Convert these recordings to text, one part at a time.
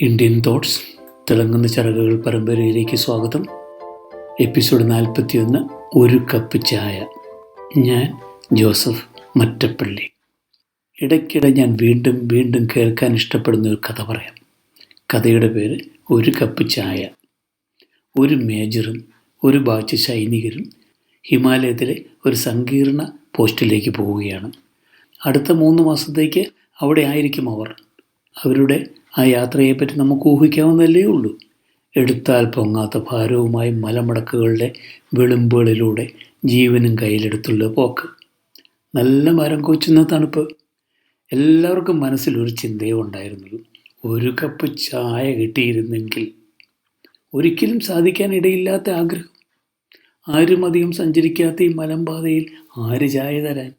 Indian thoughts തിളങ്ങുന്ന ചിറകുകൾ പരമ്പരയിലേക്ക് സ്വാഗതം. എപ്പിസോഡ് നാൽപ്പത്തിയൊന്ന് ഒരു കപ്പ് ചായ. ഞാൻ ജോസഫ് മറ്റപ്പള്ളി. ഇടയ്ക്കിടെ ഞാൻ വീണ്ടും വീണ്ടും കേൾക്കാൻ ഇഷ്ടപ്പെടുന്ന ഒരു കഥ പറയാം. കഥയുടെ പേര് ഒരു കപ്പ് ചായ. ഒരു മേജറും ഒരു ബാച്ച് സൈനികരും ഹിമാലയത്തിലെ ഒരു സങ്കീർണ പോസ്റ്റിലേക്ക് പോവുകയാണ്. അടുത്ത മൂന്ന് മാസത്തേക്ക് അവിടെ ആയിരിക്കും അവർ. അവരുടെ ആ യാത്രയെപ്പറ്റി നമുക്ക് ഊഹിക്കാവുന്നതല്ലേ ഉള്ളൂ. എടുത്താൽ പൊങ്ങാത്ത ഭാരവുമായി മലമടക്കുകളുടെ വിളുമ്പുകളിലൂടെ ജീവനും കയ്യിലെടുത്തുള്ള പോക്ക്. നല്ല മരം കൊച്ചുന്ന തണുപ്പ്. എല്ലാവർക്കും മനസ്സിൽ ഒരു ചിന്തയേ ഉണ്ടായിരുന്നുള്ളൂ. ഒരു കപ്പ് ചായ കിട്ടിയിരുന്നെങ്കിൽ ഒരിക്കലും സാധിക്കാനിടയില്ലാത്ത ആഗ്രഹം. ആരും അധികം സഞ്ചരിക്കാത്ത ഈ മലമ്പാതയിൽ ആര് ചായ തരാൻ?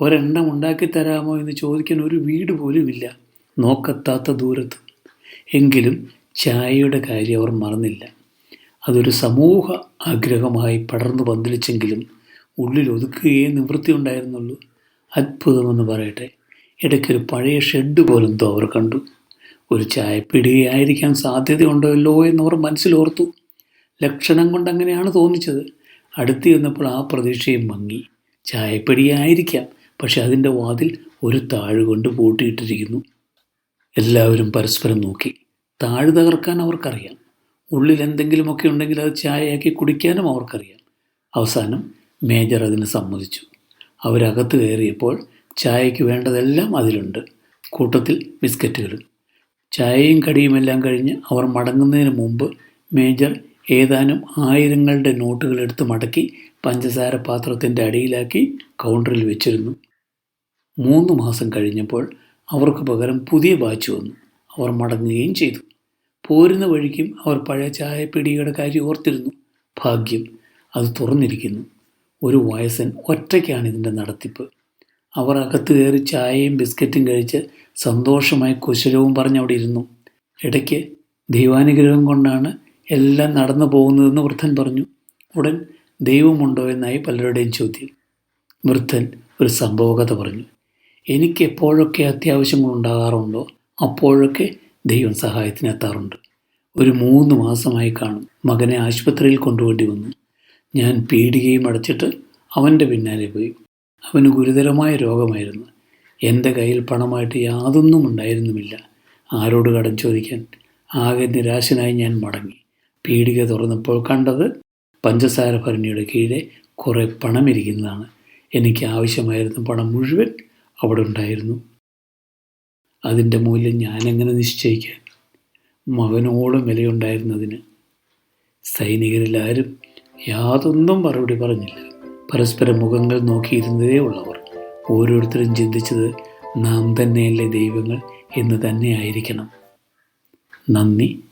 ഒരെണ്ണം ഉണ്ടാക്കി തരാമോ എന്ന് ചോദിക്കാൻ ഒരു വീട് പോലുമില്ല. നോക്കെത്താത്ത ദൂരത്ത്. എങ്കിലും ചായയുടെ കാര്യം അവർ മറന്നില്ല. അതൊരു സമൂഹ ആഗ്രഹമായി പടർന്നു പന്തലിച്ചെങ്കിലും ഉള്ളിൽ ഒതുക്കുകയേ നിവൃത്തി ഉണ്ടായിരുന്നുള്ളൂ. അത്ഭുതമെന്ന് പറയട്ടെ. ഇടയ്ക്കൊരു പഴയ ഷെഡ് പോലെന്തോ അവർ കണ്ടു. ഒരു ചായപ്പിടിയായിരിക്കാൻ സാധ്യതയുണ്ടല്ലോ എന്നവർ മനസ്സിലോർത്തു. ലക്ഷണം കൊണ്ട് അങ്ങനെയാണ് തോന്നിച്ചത്. അടുത്ത് ചെന്നപ്പോൾ ആ പ്രതീക്ഷയും മങ്ങി. ചായപ്പിടിയായിരിക്കാം പക്ഷെ അതിന്റെ വാതിൽ ഒരു താഴ് കൊണ്ട് പൂട്ടിയിട്ടിരിക്കുന്നു. എല്ലാവരും പരസ്പരം നോക്കി. താഴ് തകർക്കാൻ അവർക്കറിയാം. ഉള്ളിൽ എന്തെങ്കിലുമൊക്കെ ഉണ്ടെങ്കിൽ അത് ചായയാക്കി കുടിക്കാനും അവർക്കറിയാം. അവസാനം മേജർ അതിന് സമ്മതിച്ചു. അവരകത്ത് കയറിയപ്പോൾ ചായയ്ക്ക് വേണ്ടതെല്ലാം അതിലുണ്ട്. കൂട്ടത്തിൽ ബിസ്ക്കറ്റുകളും. ചായയും കടിയുമെല്ലാം കഴിഞ്ഞ് അവർ മടങ്ങുന്നതിന് മുമ്പ് മേജർ ഏതാനും ആയിരങ്ങളുടെ നോട്ടുകൾ എടുത്ത് മടക്കി പഞ്ചസാര പാത്രത്തിന്റെ അടിയിലാക്കി കൗണ്ടറിൽ വെച്ചിരുന്നു. മൂന്ന് മാസം കഴിഞ്ഞപ്പോൾ അവർക്ക് പകരം പുതിയ ബാച്ച് വന്നു. അവർ മടങ്ങുകയും ചെയ്തു. പോരുന്ന വഴിക്കും അവർ പഴയ ചായപ്പിടിയുടെ കാര്യം ഓർത്തിരുന്നു. ഭാഗ്യം അത് തുറന്നിരിക്കുന്നു. ഒരു വയസ്സൻ ഒറ്റയ്ക്കാണ് ഇതിന്റെ നടത്തിപ്പ്. അവർ അകത്ത് കയറി ചായയും ബിസ്ക്കറ്റും കഴിച്ച് സന്തോഷമായി കുശലവും പറഞ്ഞവിടെ ഇരുന്നു. ഇടയ്ക്ക് ദൈവാനുഗ്രഹം കൊണ്ടാണ് എല്ലാം നടന്നു പോകുന്നതെന്ന് വൃദ്ധൻ പറഞ്ഞു. ഉടൻ ദൈവമുണ്ടോ എന്നായി പലരുടെയും ചോദ്യം. വൃദ്ധൻ ഒരു സംഭവകഥ പറഞ്ഞു. എനിക്ക് എപ്പോഴൊക്കെ അത്യാവശ്യങ്ങൾ ഉണ്ടാകാറുണ്ടോ അപ്പോഴൊക്കെ ദൈവം സഹായത്തിനെത്താറുണ്ട്. ഒരു മൂന്ന് മാസമായി കാണും. മകനെ ആശുപത്രിയിൽ കൊണ്ടുവേണ്ടി വന്നു. ഞാൻ പീഡികയും അടച്ചിട്ട് അവന്റെ പിന്നാലെ പോയി. അവന് ഗുരുതരമായ രോഗമായിരുന്നു. എന്റെ കയ്യിൽ പണമായിട്ട് യാതൊന്നും ഉണ്ടായിരുന്നുമില്ല. ആരോട് കടം ചോദിക്കാൻ? ആകെ നിരാശനായി ഞാൻ മടങ്ങി. പീഡിക തുറന്നപ്പോൾ കണ്ടത് പഞ്ചസാര ഭരണിയുടെ കീഴെ കുറേ പണം ഇരിക്കുന്നതാണ് എനിക്ക് ആവശ്യമായിരുന്ന പണം മുഴുവൻ അവിടെ ഉണ്ടായിരുന്നു. അതിന്റെ മൂല്യം ഞാനെങ്ങനെ നിശ്ചയിക്കാൻ? മകനോളം വിലയുണ്ടായിരുന്നതിന്. സൈനികരിലാരും യാതൊന്നും മറുപടി പറഞ്ഞില്ല. പരസ്പരം മുഖങ്ങൾ നോക്കിയിരുന്നതേ ഉള്ളവർ. ഓരോരുത്തരും ചിന്തിച്ചത് നാം തന്നെയല്ലേ ദൈവങ്ങൾ എന്ന് തന്നെയായിരിക്കണം. നന്ദി.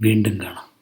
വീണ്ടും കാണാം.